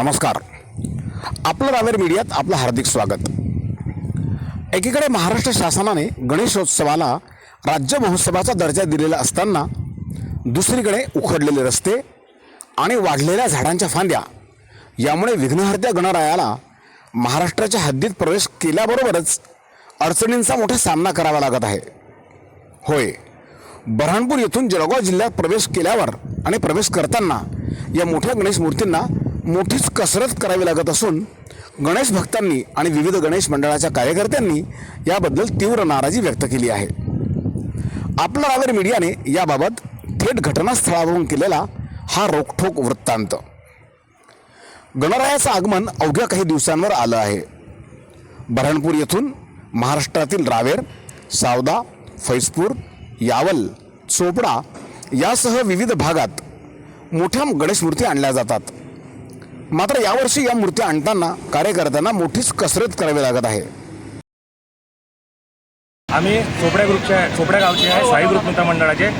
नमस्कार. आपलं रावेर मीडियात आपलं हार्दिक स्वागत. एकीकडे महाराष्ट्र शासनाने गणेशोत्सवाला राज्य महोत्सवाचा दर्जा दिलेला असताना दुसरीकडे उखडलेले रस्ते आणि वाढलेल्या झाडांच्या फांद्या यामुळे विघ्नहर्त्या गणरायाला महाराष्ट्राच्या हद्दीत प्रवेश केल्याबरोबरच अडचणींचा मोठा सामना करावा लागत आहे. होय बऱ्हाणपूर येथून जळगाव जिल्ह्यात प्रवेश केल्यावर आणि प्रवेश करताना या मोठ्या गणेश मूर्तींना मोठीच कसरत करावी लागत असून गणेश भक्तांनी आणि विविध गणेश मंडळाच्या कार्यकर्त्यांनी याबद्दल तीव्र नाराजी व्यक्त केली आहे. आपला आगर मीडियाने याबाबत थेट घटनास्थळावरून केलेला हा रोखठोक वृत्तांत. गणरायाचं आगमन अवघ्या काही दिवसांवर आलं आहे. बऱ्हाणपूर येथून महाराष्ट्रातील रावेर सावदा फैजपूर यावल चोपडा यासह विविध भागात मोठ्या गणेशमूर्ती आणल्या जातात. मात्र यावर्षी या मूर्ती आणताना कार्यकर्त्यांना मोठीच कसरत करावी लागत आहे. आम्ही चोपड्या ग्रुपचे आहे चोपड्या गावचे आहे साई ग्रुप मित्र मंडळाचे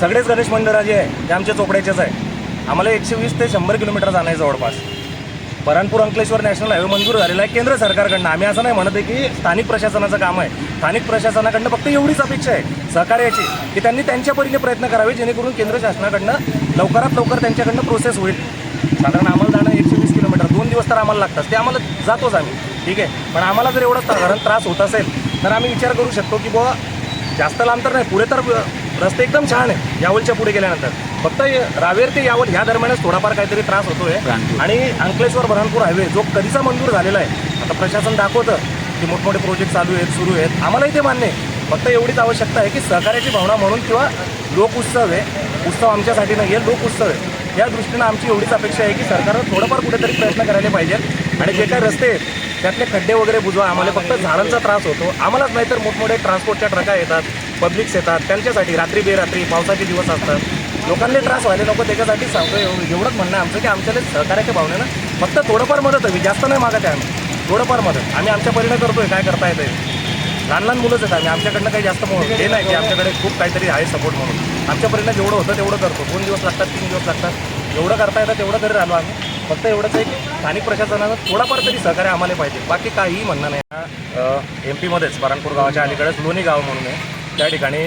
सगळेच गणेश मंडळ जे आहे ते आमच्या चोपड्याचेच आहे. आम्हाला एकशे वीस ते शंभर किलोमीटर जाणं आहे जवळपास. बऱ्हाणपूर अंकलेश्वर नॅशनल हायवे मंजूर झालेला आहे केंद्र सरकारकडनं. आम्ही असं नाही म्हणत आहे की स्थानिक प्रशासनाचं काम आहे. स्थानिक प्रशासनाकडनं फक्त एवढीच अपेक्षा आहे सहकार्याची की त्यांनी त्यांच्या परीने प्रयत्न करावे जेणेकरून केंद्र शासनाकडनं लवकरात लवकर त्यांच्याकडनं प्रोसेस होईल. साधारण आम्हाला जाणं एकशे वीस किलोमीटर दोन दिवस तर आम्हाला लागतात. ते आम्हाला जातोच आम्ही. ठीक आहे? पण आम्हाला जर एवढा साधारण त्रास होत असेल तर आम्ही विचार करू शकतो की बुवा जास्त लांब तर नाही पुढे तर रस्ते एकदम छान आहे यावलच्या पुढे गेल्यानंतर. फक्त रावेर ते यावल ह्या दरम्यानच थोडाफार काहीतरी त्रास होतोय. आणि अंकलेश्वर बऱ्हाणपूर हायवे जो कधीचा मंजूर झालेला आहे आता प्रशासन दाखवतं की मोठमोठे प्रोजेक्ट चालू आहेत सुरू आहेत. आम्हालाही ते मान्य आहे. फक्त एवढीच आवश्यकता आहे की सहकार्याची भावना म्हणून किंवा लोक उत्सव आहे. उत्सव आमच्यासाठी नाही आहे लोक उत्सव आहे. या दृष्टीनं आमची एवढीच अपेक्षा आहे की सरकारनं थोडंफार कुठेतरी प्रयत्न करायला पाहिजेत आणि जे काही रस्ते आहेत त्यातले खड्डे वगैरे बुजवा आम्हाला फक्त झाडांचा त्रास होतो. आम्हालाच नाही तर मोठमोठे ट्रान्सपोर्टच्या ट्रका येतात पब्लिक्स येतात त्यांच्यासाठी रात्री बेरात्री पावसाचे दिवस असतात. लोकांना त्रास व्हायला नको त्याच्यासाठी सांगतो एवढंच म्हणणं आहे आमचं की आमच्याकडे सहकार्याच्या भावनेनं फक्त थोडंफार मदत हवी. जास्त नाही मागत आहे आम्ही. थोडंफार मदत. आम्ही आमच्या परीने करतोय काय करता येतं लहान लहान मुलंच आहेत आम्ही आमच्याकडनं काही जास्त हे नाही की आमच्याकडे खूप काहीतरी आहे सपोर्ट म्हणून. आमच्यापर्यंत जेवढं होतं तेवढं करतो. दोन दिवस लागतात तीन दिवस लागतात. जेवढं करता येतं तेवढं तरी राहिलो आम्ही. फक्त एवढंच आहे की स्थानिक प्रशासनानं थोडाफार तरी सहकार्य आम्हाला पाहिजे. बाकी काहीही म्हणणं नाही. एम पीमध्येच बारणपूर गावाच्या अलीकडेच लोणी गाव म्हणून आहे. त्या ठिकाणी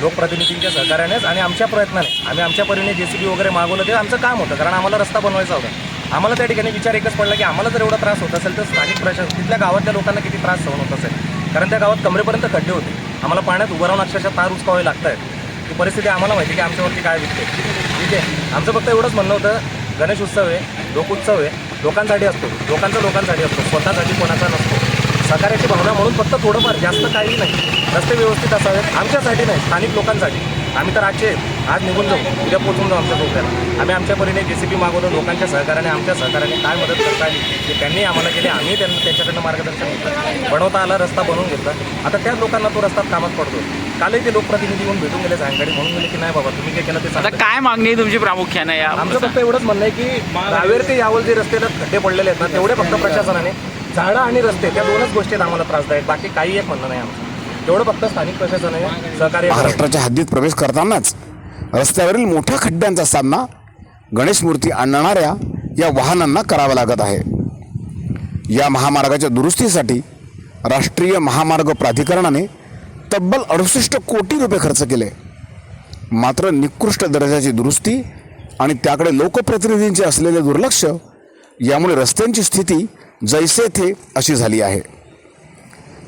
लोकप्रतिनिधींच्या सहकार्यानेच आणि आमच्या प्रयत्नाने आम्ही आमच्या परीने जे सी बी वगैरे मागवलं ते आमचं काम होतं. कारण आम्हाला रस्ता बनवायचा होता. आम्हाला त्या ठिकाणी विचार एकच पडला की आम्हाला जर एवढा त्रास होत असेल तर स्थानिक प्रशासन तिथल्या गावातल्या लोकांना किती त्रास सहन होत असेल? कारण त्या गावात कमरेपर्यंत खड्डे होते. आम्हाला पाण्यात उभं राहून अक्षरशः तार उचकावे लागत आहेत ती परिस्थिती आम्हाला माहिती की आमच्यावरती काय विकते ठीक आहे? आमचं फक्त एवढंच म्हणणं होतं गणेश उत्सव आहे लोकोत्सव आहे लोकांसाठी असतो. लोकांचा लोकांसाठी असतो. स्वतःसाठी कोणाचा नसतो. सहकार्याची भावना म्हणून फक्त थोडंफार जास्त काही नाही. रस्ते व्यवस्थित असावेत आमच्यासाठी नाही स्थानिक लोकांसाठी. आम्ही तर आजचे आज निघून जाऊ. उद्या पोचून जाऊ आमच्या डोक्याला. आम्ही आमच्या परीने जे सी बी मागवतो लोकांच्या सहकार्याने आमच्या सहकार्याने काय मदत करता आली ते त्यांनी आम्हाला केली आम्ही त्यांना त्यांच्याकडनं मार्गदर्शन घेतलं. बनवता आला रस्ता बनवून घेतला. आता त्याच लोकांना तो रस्ता कामात पडतो. कालही ते लोकप्रतिनिधी येऊन भेटून गेले सायंकाळी म्हणून गेले की नाही बाबा तुम्ही काय केलं ते आता चांगलं काय मागणी आहे तुमची प्रामुख्याने या आमचं फक्त एवढंच म्हणणं आहे की रावेर ते यावल जे रस्ते खड्डे पडलेले आहेत ना तेवढे फक्त प्रशासनाने झाडं आणि रस्ते त्या दोनच गोष्टी आहेत आम्हाला त्रासदायक बाकी काही एक म्हणणं नाही आमचं. तेवढं फक्त स्थानिक प्रशासनाने सहकार्य करावं. महाराष्ट्राच्या हद्दीत प्रवेश करतानाच रस्त्यावरील मोठ्या खड्ड्यांचा सामना गणेश मूर्ती आणणाऱ्या या वाहनांना करावा लागत आहे. या महामार्गाच्या दुरुस्तीसाठी राष्ट्रीय महामार्ग प्राधिकरणाने तब्बल अडुसष्ट कोटी रुपये खर्च केले. मात्र निकृष्ट दर्जाची दुरुस्ती आणि त्याकडे लोकप्रतिनिधींचे असलेले दुर्लक्ष यामुळे रस्त्यांची स्थिती जैसे थे अशी झाली आहे.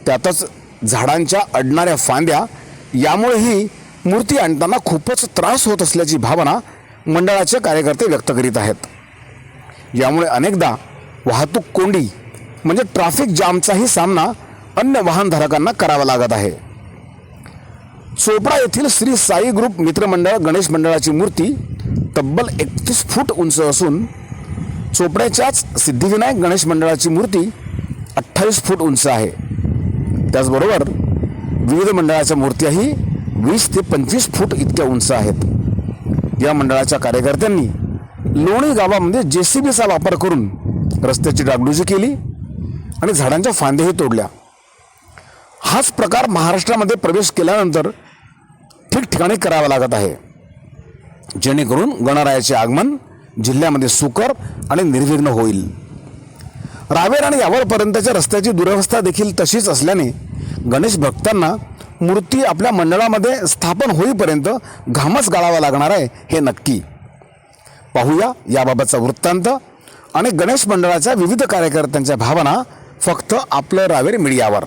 त्यातच झाडांच्या अडणाऱ्या फांद्या यामुळेही मूर्ती आणताना खूपच त्रास होत असल्याची भावना मंडळाचे कार्यकर्ते व्यक्त करीत आहेत. यामुळे अनेकदा वाहतूक कोंडी म्हणजे ट्रॅफिक जामचाही सामना अन्य वाहनधारकांना करावा लागत आहे. चोपडा येथील श्री साई ग्रुप मित्रमंडळ गणेश मंडळाची मूर्ती तब्बल एकतीस फूट उंच असून चोपड्याच्याच सिद्धिविनायक गणेश मंडळाची मूर्ती अठ्ठावीस फूट उंच आहे. त्याचबरोबर विविध मंडळाच्या मूर्त्याही वीस ते पंचवीस फूट इतक्या उंच आहेत. या मंडळाच्या कार्यकर्त्यांनी लोणी गावामध्ये जे सी बीचा वापर करून रस्त्याची डागडुजी केली आणि झाडांच्या फांद्याही तोडल्या. हाच प्रकार महाराष्ट्रामध्ये प्रवेश केल्यानंतर ठिकठिकाणी करावा लागत आहे. जेणेकरून गणरायाचे आगमन जिल्ह्यामध्ये सुकर आणि निर्विघ्न होईल. रावेर आणि यावरपर्यंतच्या रस्त्याची दुरवस्था देखील तशीच असल्याने गणेश भक्तांना मूर्ती आपल्या मंडळामध्ये स्थापन होईपर्यंत घामच गाळावा लागणार आहे हे नक्की. पाहूया याबाबतचा वृत्तांत आणि गणेश मंडळाच्या विविध कार्यकर्त्यांच्या भावना फक्त आपलं रावेर मीडियावर.